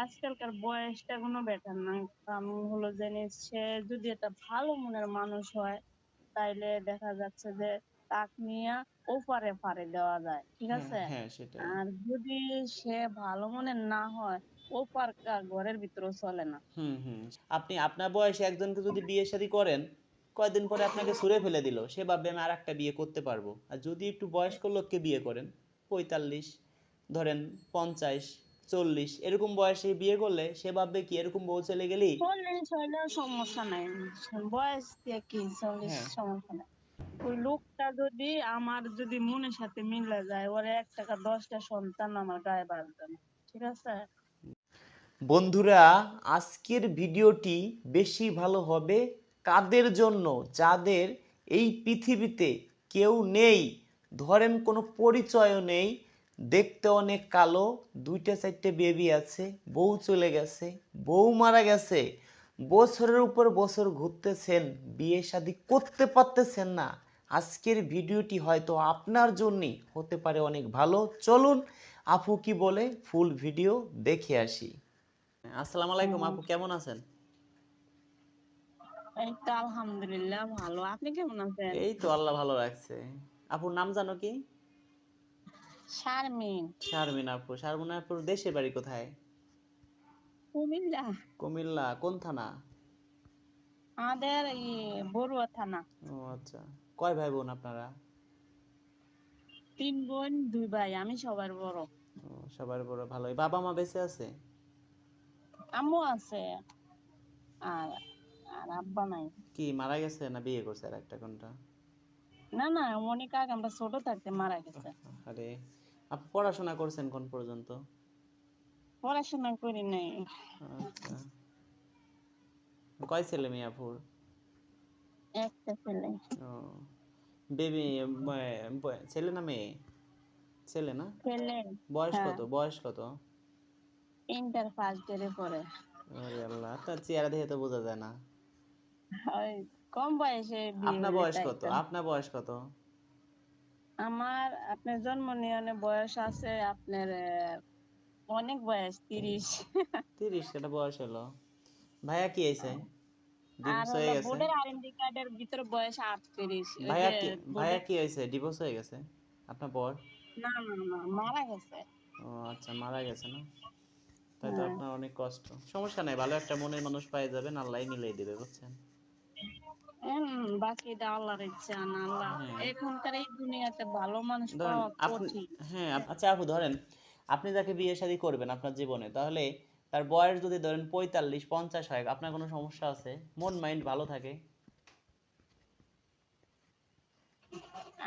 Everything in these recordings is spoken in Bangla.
আজকালকার বয়সটা কোনো ব্যাপার না। কারণ হলো যে সে যদি একটা ভালো মনের মানুষ হয় তাইলে দেখা যাচ্ছে যে তাক নিয়ে ওপারে পারে দেওয়া যায় ঠিক হ্যাঁ আছে? হ্যাঁ আর যদি সে ভালো মনের না হয় ওপার ঘরের চলে না। হুম হুম। আপনি আপনার বয়সে একজনকে যদি বিয়ে শাদী করেন কয়দিন পরে আপনাকে ছুঁড়ে ফেলে দিল সে ভাববে আমি আর একটা বিয়ে করতে পারব। আর যদি একটু বয়স্ক লোককে বিয়ে করেন পঁয়তাল্লিশ ধরেন পঞ্চাশ চল্লিশ এরকম বয়সে বিয়ে করলে সে ভাববে কি এরকম বউ চলে গেলেই? চল্লিশ হইলেও সমস্যা নাই। বয়স কি চল্লিশ হ্যাঁ। সমস্যা নাই। ওই লোকটা যদি আমার যদি মনের সাথে মিলে যায় ওর এক টাকা দশটা সন্তান আমার গায়ে বাঁধবে না ঠিক আছে? বন্ধুরা আজকের ভিডিওটি বেশি ভালো হবে কাদের জন্য? যাদের এই পৃথিবীতে কেউ নেই ধরেন কোনো পরিচয়ও নেই দেখতে অনেক কালো দুইটা চারটে বেবি আছে বউ চলে গেছে বউ মারা গেছে। বছরের উপর বছর ঘুরতেছেন বিয়ে শাদী করতে পারতেছেন না। আজকের ভিডিওটি হয়তো আপনার জন্যই হতে পারে অনেক ভালো। চলুন আপু কি বলে ফুল ভিডিও দেখে আসি। আসসালামু আলাইকুম আপু কেমন আছেন? এই তো আলহামদুলিল্লাহ ভালো। আপনি কেমন আছেন? এই তো আল্লাহ ভালো রাখছে। আপুর নাম জানো কি? শারমিন। শারমিন আপু শারমিন আপুর দেশের বাড়ি কোথায়? কুমিল্লা। কুমিল্লা কোন থানা? আমাদের বড়ুয়া থানা। ও আচ্ছা কয় ভাই বোন আপনারা? তিন বোন দুই ভাই আমি সবার বড়। ও, সবার বড় ভালোই। বাবা মা বেঁচে আছে? আম্মু আছে আর আর আব্বা নাই। কি মারা গেছে না বিয়ে করছে আর একটা কোনটা? না না অনেক আগে আমরা ছোট থাকতে মারা গেছে। আরে আপু পড়াশোনা করছেন কোন পর্যন্ত? পড়াশোনা করি নাই। আচ্ছা। কয় ছেলে মেয়ে আপুর? একটা ছেলে। ও। বেবি ছেলে না মেয়ে? ছেলে না? ছেলে বয়স হ্যাঁ। কত? বয়স কত? ইন্টার ফার্স্ট ইয়ারে পড়ে। আরে আল্লাহ তার চেহারা দেখে তো বোঝা যায় না। কম বয়সে আপনার বয়স কত? আপনার বয়স কত? আমার আপনার জন্ম নিয়নে বয়স আছে আপনার অনেক বয়স তিরিশ। তিরিশ এটা বয়স হলো। ভাইয়া কি আর ডিভোর্স হয়ে গেছে? বোর্ডের আরএনডি কার্ডের ভিতরে বয়স আটত্রিশ ওই ভাইয়া কি ভাইয়া কি হয়েছে? ডিভোর্স হয়ে গেছে? আপনার বর? না না না মারা গেছে। ও আচ্ছা মারা গেছে না? তাই তো হ্যাঁ। আপনার অনেক কষ্ট। সমস্যা নাই ভালো একটা মনের মানুষ পেয়ে যাবেন আল্লাহ মিলিয়ে দিবে বুঝছেন? হম বাকিটা আল্লাহর ইচ্ছা না আল্লাহ। হ্যাঁ। এখনকার এই দুনিয়াতে ভালো মানুষ পাওয়া কঠিন। হ্যাঁ আচ্ছা আপু ধরেন আপনি যাকে বিয়ে শাদী করবেন আপনার জীবনে তাহলে তার বয়স যদি ধরেন পঁয়তাল্লিশ পঞ্চাশ হয় আপনার কোনো সমস্যা আছে? মন মাইন্ড ভালো থাকে?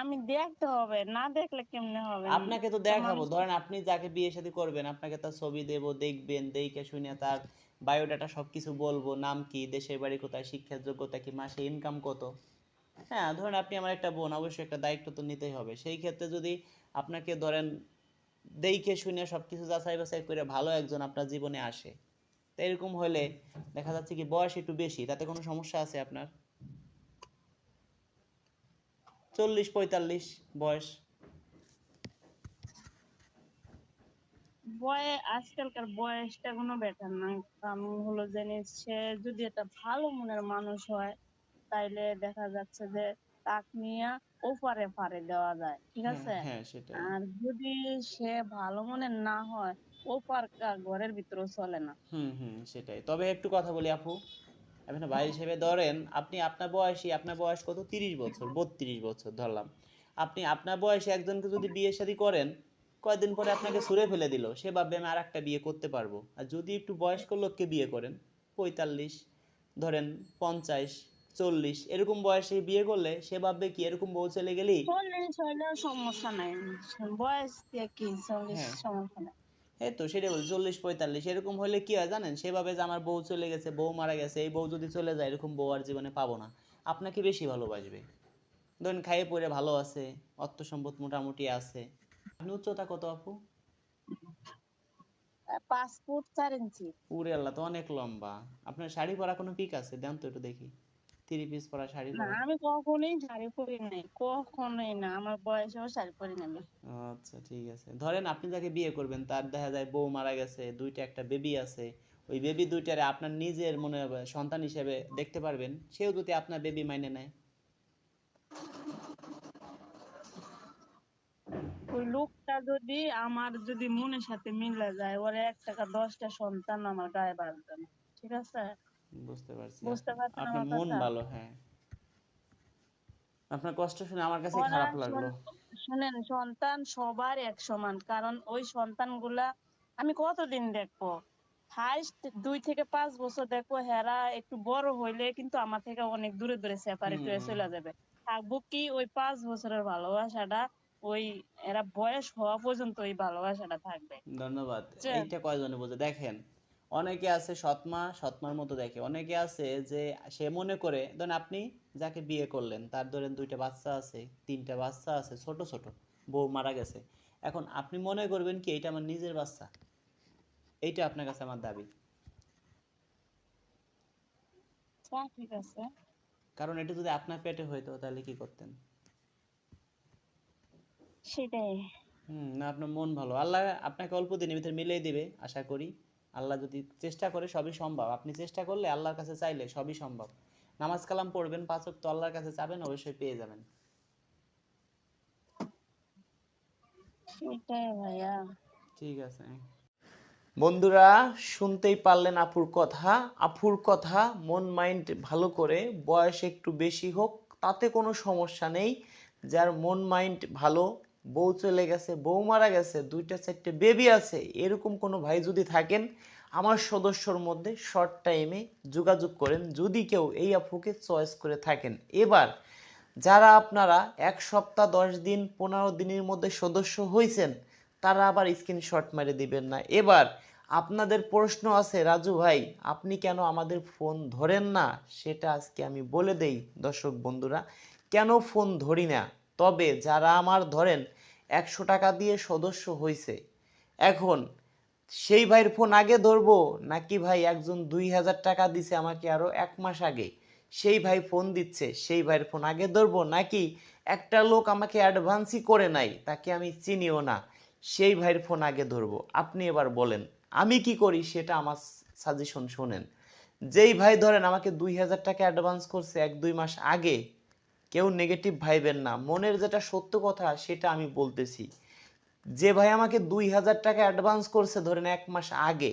আমি দেখতে হবে না দেখলে কেমনে হবে? আপনাকে তো দেখাবো। ধরেন আপনি যাকে বিয়ে শাদী করবেন আপনাকে তার ছবি দেব দেখবেন দেখে শুনে তার বায়োডাটা সবকিছু বলব, নাম কি, দেশের বাড়ি কোথায় শিক্ষার যোগ্যতা কি, মাসে ইনকাম কত? হ্যাঁ ধরেন আপনি আমার একটা বোন, অবশ্যই একটা দায়িত্ব তো নিতেই হবে। সেই ক্ষেত্রে যদি আপনাকে ধরেন দেখে শুনে সবকিছু যাচাই বাছাই করে ভালো একজন আপনার জীবনে আসে, তো এরকম হলে দেখা যাচ্ছে কি বয়স একটু বেশি, তাতে কোনো সমস্যা আছে আপনার? চল্লিশ পঁয়তাল্লিশ বয়স। বয়ে আজকালকার বয়সটা কোনো ব্যাপার না। কারণ হলো যে সে যদি একটা ভালো মনের মানুষ হয় তাইলে দেখা যাচ্ছে যে তাক নিয়ে ওপারে পারে দেওয়া যায় ঠিক হ্যাঁ, আছে? হ্যাঁ আর যদি সে ভালো মনের না হয় ওপার ঘরের ভিতরেও চলে না। হুম হুম সেটাই। তবে একটু কথা বলি আপু। আপনি ভাই হিসেবে ধরেন আপনি আপনার বয়সী আপনার বয়স কত? তিরিশ বছর বত্রিশ বছর ধরলাম। আপনি আপনার বয়সে একজনকে যদি বিয়ে শাদী করেন কয়দিন পরে আপনাকে ছুঁড়ে ফেলে দিল। সে ভাববে আমি আর একটা বিয়ে করতে পারব। আর যদি একটু বয়স্ক লোককে বিয়ে করেন পঁয়তাল্লিশ ধরেন পঞ্চাশ চল্লিশ এরকম বয়সে বিয়ে করলে সে ভাববে কি এরকম বউ চলে গেলেই সমস্যা নাই। বয়স কি হ্যাঁ। সমস্যা নাই। এই তো সেটাই বলি চল্লিশ পঁয়তাল্লিশ এরকম হলে কি হয় জানেন? সেভাবে যে আমার বউ চলে গেছে বউ মারা গেছে এই বউ যদি চলে যায় এরকম বউ আর জীবনে পাবো না। আপনাকে বেশি ভালোবাসবে। ধরেন খাইয়ে পরে ভালো আছে অর্থ সম্পদ মোটামুটি আছে। উচ্চতা কত আপু? পাঁচ ফুট চার ইঞ্চি। উরে আল্লাহ তো অনেক লম্বা। আপনার শাড়ি পরা কোনো পিক আছে? দেন তো একটু দেখি। থ্রি পিস পরা শাড়ি না আমি কখনোই শাড়ি পরি নাই কখনোই না। আমার বয়সেও শাড়ি পরি না আমি। আচ্ছা ঠিক আছে। ধরেন আপনি যাকে বিয়ে করবেন তার দেখা যায় বউ মারা গেছে দুইটা একটা বেবি আছে। ওই বেবি দুইটারে আপনার নিজের মনে হবে সন্তান হিসেবে দেখতে পারবেন। সেও যদি আপনার বেবি মাইনে নেয়। ওই লোকটা যদি আমার যদি মনের সাথে মিলে যায় ওর এক টাকা দশটা সন্তান আমার গায়ে বাঁধবে না ঠিক আছে? বুঝতে পারছি। বুঝতে পারছেন আপনার মন ভালো হ্যাঁ। আপনার কষ্ট শুনে আমার কাছে খারাপ লাগল। শোন- শোনেন সন্তান সবার এক সমান কারণ ওই সন্তানগুলা আমি কতদিন দেখব? হাইস্ট দুই থেকে পাঁচ বছর দেখব হেরা একটু বড় হইলে কিন্তু আমার থেকে অনেক দূরে দূরে সেপারেট হয়ে চলে যাবে। থাকব কি ওই পাঁচ বছরের ভালোবাসাটা? ওই এরা বয়স হওয়া পর্যন্ত ওই ভালোবাসাটা থাকবে। ধন্যবাদ। যে- এইটা কয়জনে বোঝে? দেখেন অনেকে আছে সৎমা সৎমার মতো দেখে। অনেকে আছে যে সে মনে করে ধরেন আপনি যাকে বিয়ে করলেন তার ধরেন দুইটা বাচ্চা আছে তিনটা বাচ্চা আছে ছোট ছোট বউ মারা গেছে। এখন আপনি মনে করবেন কি এটা আমার নিজের বাচ্চা? এইটা আপনার কাছে আমার দাবি। ঠিক আছে। কারণ এটা যদি আপনার পেটে হইতো তাহলে কি করতেন? সেটাই। হুম না আপনার মন ভালো। আল্লাহ আপনাকে অল্প দিনের ভিতরে মিলিয়ে দিবে আশা করি। আল্লাহ যদি চেষ্টা করে সবই সম্ভব। আপনি চেষ্টা করলে আল্লাহর কাছে চাইলে সবই সম্ভব। নামাজ কালাম পড়বেন পাঁচ ওয়াক্ত আল্লাহর কাছে চাবেন অবশ্যই পেয়ে যাবেন। সেটাই ভাইয়া। ঠিক আছে। বন্ধুরা শুনতেই পারলেন আপুর কথা। আপুর কথা মন মাইন্ড ভালো করে বয়স একটু বেশি হোক তাতে কোনো সমস্যা নেই। যার মন মাইন্ড ভালো বউ চলে গেছে, বউ মারা গেছে, দুইটা, চারটে বেবি আছে, এরকম কোনো ভাই যদি থাকেন, আমার সদস্যর মধ্যে শর্ট টাইমে যোগাযোগ করেন, যদি কেউ এই আপুকে চয়েস করে থাকেন। এবার, যারা আপনারা এক সপ্তাহ, দশ দিন, পনেরো দিনের মধ্যে সদস্য হয়েছেন তারা আবার স্ক্রিনশট মেরে দিবেন না। এবার, আপনাদের প্রশ্ন আছে, রাজু ভাই, আপনি কেন আমাদের ফোন ধরেন না? সেটা আজকে আমি বলে দেই, দর্শক বন্ধুরা, কেন ফোন ধরি না? তবে যারা আমার ধরেন একশো টাকা দিয়ে সদস্য হয়েছে এখন সেই ভাইয়ের ফোন আগে ধরবো, নাকি ভাই একজন দুই হাজার টাকা দিছে আমাকে আরও এক মাস আগে? সেই ভাই ফোন দিচ্ছে, সেই ভাইয়ের ফোন আগে ধরবো, নাকি একটা লোক আমাকে অ্যাডভান্সই করে নাই, তাকে আমি চিনিও না, সেই ভাইয়ের ফোন আগে ধরবো? আপনি এবার বলেন, আমি কি করি সেটা আমার সাজেশন শোনেন। যেই ভাই ধরেন আমাকে দুই হাজার টাকা অ্যাডভান্স করছে এক দুই মাস আগে কেউ নেগেটিভ ভাইবেন না। মনের যেটা সত্য কথা, সেটা আমি বলতেছি। যে ভাই আমাকে দুই হাজার টাকা অ্যাডভান্স করছে ধরেন এক মাস আগে,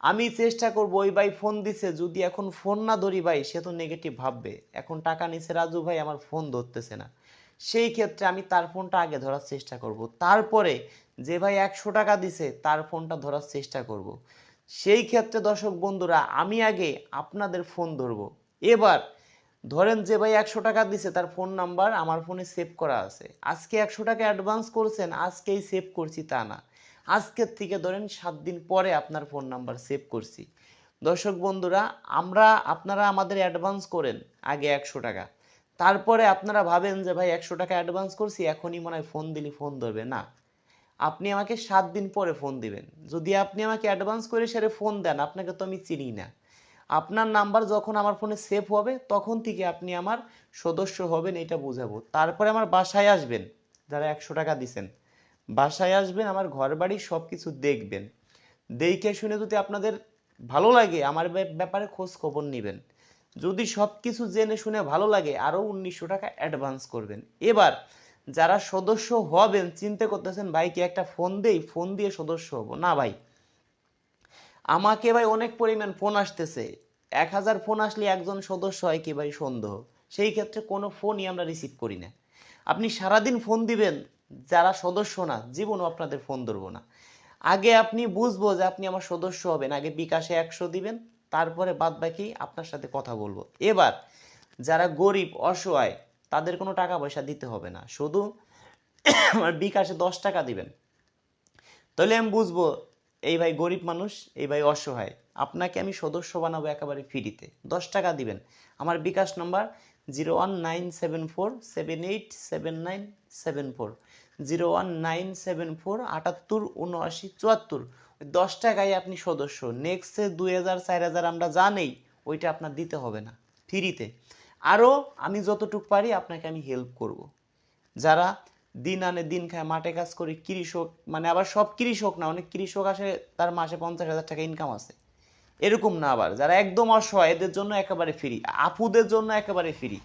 আমি চেষ্টা করব ওই ভাই ফোন দিছে, যদি এখন ফোন না ধরি ভাই, সে তো নেগেটিভ ভাববে। এখন টাকা নিছে রাজু ভাই, আমার ফোন ধরতেছে না। সেই ক্ষেত্রে আমি তার ফোনটা আগে ধরার চেষ্টা করব। তারপরে যে ভাই একশো টাকা দিছে, তার ফোনটা ধরার চেষ্টা করব। সেই ক্ষেত্রে দর্শক বন্ধুরা, আমি আগে আপনাদের ফোন ধরবো। এবার ধরেন যে ভাই একশো টাকা দিছে, তার ফোন নাম্বার আমার ফোনে সেভ করা আছে। আজকে একশো টাকা অ্যাডভান্স করছেন, আজকেই সেভ করছি তা না। আজকের থেকে ধরেন সাত দিন পরে আপনার ফোন নাম্বার সেভ করছি। দর্শক বন্ধুরা, আমরা, আপনারা আমাদের অ্যাডভান্স করেন আগে একশো টাকা। তারপরে আপনারা ভাবেন যে ভাই একশো টাকা অ্যাডভান্স করছি, এখনই মনে হয় ফোন দিলে ফোন ধরবে। না, আপনি আমাকে সাত দিন পরে ফোন দিবেন। যদি আপনি আমাকে অ্যাডভান্স করে সেরে ফোন দেন, আপনাকে তো আমি চিনি না। আপনার নাম্বার যখন আমার ফোনে সেভ হবে, তখন থেকে আপনি আমার সদস্য হবেন, এটা বোঝাবো। তারপরে আমার বাসায় আসবেন, যারা একশো টাকা দিছেন। বাসায় আসবেন, আমার ঘর বাড়ি সব কিছু দেখবেন। দেখে শুনে যদি আপনাদের ভালো লাগে, আমার ব্যাপারে খোঁজ খবর নেবেন। যদি সব কিছু জেনে শুনে ভালো লাগে আরও উনিশশো টাকা অ্যাডভান্স করবেন। এবার, যারা সদস্য হবেন, চিন্তা করতেছেন, ভাই, কি একটা ফোন দেই? ফোন দিয়ে সদস্য হব। না, ভাই আমাকে ভাই অনেক পরিমাণ ফোন আসতেছে। এক হাজার ফোন আসলে একজন সদস্য হয় কি ভাই সন্দেহ। সেই ক্ষেত্রে কোনো ফোনই আমরা রিসিভ করি না। আপনি সারাদিন ফোন দিবেন, যারা সদস্য না, জীবনও আপনাদের ফোন ধরবো না। আগে আপনি বুঝব যে আপনি আমার সদস্য হবেন, আগে বিকাশে একশো দিবেন, তারপরে বাদ বাকি আপনার সাথে কথা বলব। এবার, যারা গরিব, অসহায়, তাদের কোনো টাকা পয়সা দিতে হবে না। শুধু আমার বিকাশে দশ টাকা দিবেন। তাহলে আমি বুঝব এই ভাই গরিব মানুষ, এই ভাই অসহায়। আপনাকে আমি সদস্য বানাবো একেবারে ফ্রিতে দশ টাকা দিবেন। আমার bKash number zero one nine seven four seven eight seven nine seven four. Zero one nine seven four আটাত্তর উনআশি চুয়াত্তর। দশ টাকায় আপনি সদস্য। নেক্সটে দুই হাজার, চার হাজার আমরা জানেই, ওইটা আপনার দিতে হবে না। ফ্রিতে আরও আমি যতটুকু পারি আপনাকে আমি হেল্প করব। যারা দিন আনে দিন খায়, মাঠে কাজ করে, কৃষক মানে আবার সব কৃষক না, অনেক কৃষক আসে, তার মাসে পঞ্চাশ হাজার টাকা ইনকাম আছে। এরকম না আবার, যারা একদম অসহায়, এদের জন্য একেবারে ফ্রি আপুদের জন্য একেবারে ফ্রি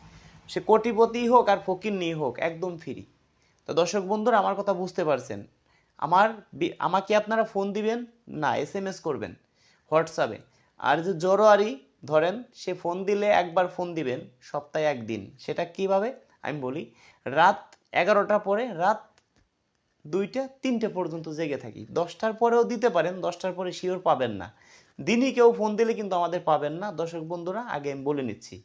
সে কোটিপতি হোক আর ফকির নিয়ে হোক, একদম ফ্রি তো দর্শক বন্ধুরা, আমার কথা বুঝতে পারছেন। আমার আমাকে আপনারা ফোন দিবেন, না এস এম এস করবেন হোয়াটসঅ্যাপে আর যে জরোয়ারি ধরেন, সে ফোন দিলে একবার ফোন দিবেন, সপ্তাহে একদিন। সেটা কীভাবে? আমি বলি, রাত এগারোটার পরে রাত দুইটা, তিনটে পর্যন্ত জেগে থাকি। দশটার পরেও দিতে পারেন, দশটার পরে শিওর পাবেন না। দিনই কেউ ফোন দিলে কিন্তু আমাদের পাবেন না। দর্শক বন্ধুরা, আগে আমি বলে নিচ্ছি।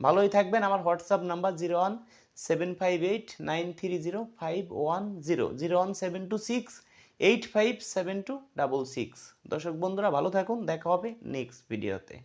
ভালোই থাকবেন। আমার WhatsApp number zero one seven five eight nine three zero five one zero zero one seven two six eight five seven two double six. দর্শক বন্ধুরা, ভালো থাকুন। দেখা হবে নেক্সট ভিডিওতে